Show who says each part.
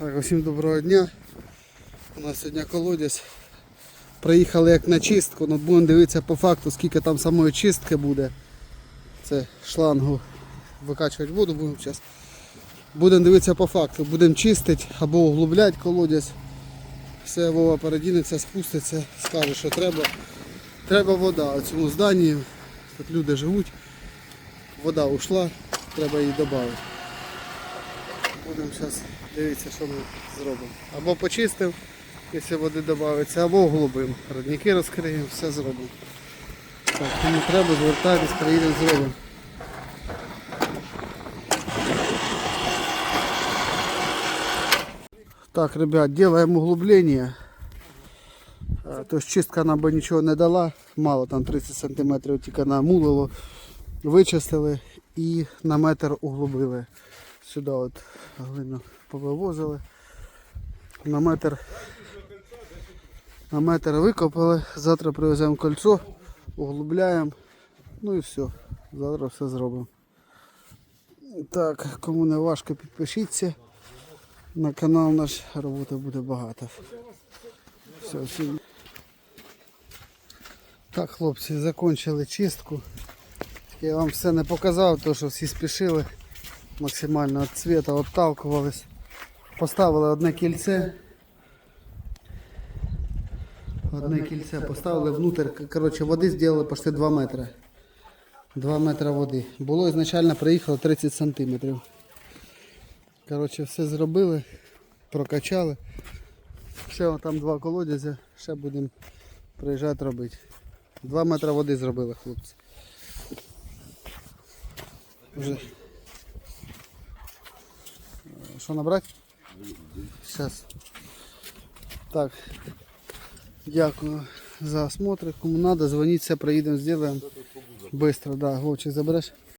Speaker 1: Усім доброго дня. У нас сьогодні колодязь. Приїхали як на чистку, але будемо дивитися по факту, скільки там самої чистки буде. Це шлангу викачувати воду будемо зараз. Будемо дивитися по факту. Будемо чистити або углубляти колодязь. Все, Вова передінеться, спуститься, скаже, що треба. Треба вода. У цьому зданні тут люди живуть. Вода ушла, треба її додати. Будемо зараз дивитися, що ми зробимо. Або почистимо, якщо води додається, або углубимо. Родники розкриємо, все зробимо. Так, кому треба, звертайтесь, приїдемо, зробимо. Так, ребят, делаем углубление. То есть чистка нам би нічого не дала. Мало там 30 см тільки намулило. Вичистили і на метр углубили. Сюди от глину повивозили. На метр, на метр викопали. Завтра привеземо кольцо, углубляємо. Ну і все. Завтра все зробимо. Так, кому не важко, підпишіться. На канал наш роботи буде багато. Все, всім. Так, хлопці, закончили чистку. Я вам все не показав, тому що всі спішили. Максимально від цвіта відталкувались. Поставили одне кільце. Одне кільце поставили внутрь. Коротше, води зробили почти 2 метри. 2 метри води. Було ізначально приїхало 30 сантиметрів. Коротше, все зробили, прокачали. Ще там два колодязя, ще будемо приїжджати робити. Два метри води зробили хлопці. Вже. Що набрать? Сейчас. Так. Дякую за осмотр. Кому надо, звоните, все приїдемо, сделаем. Быстро, да. Вовчик забереш?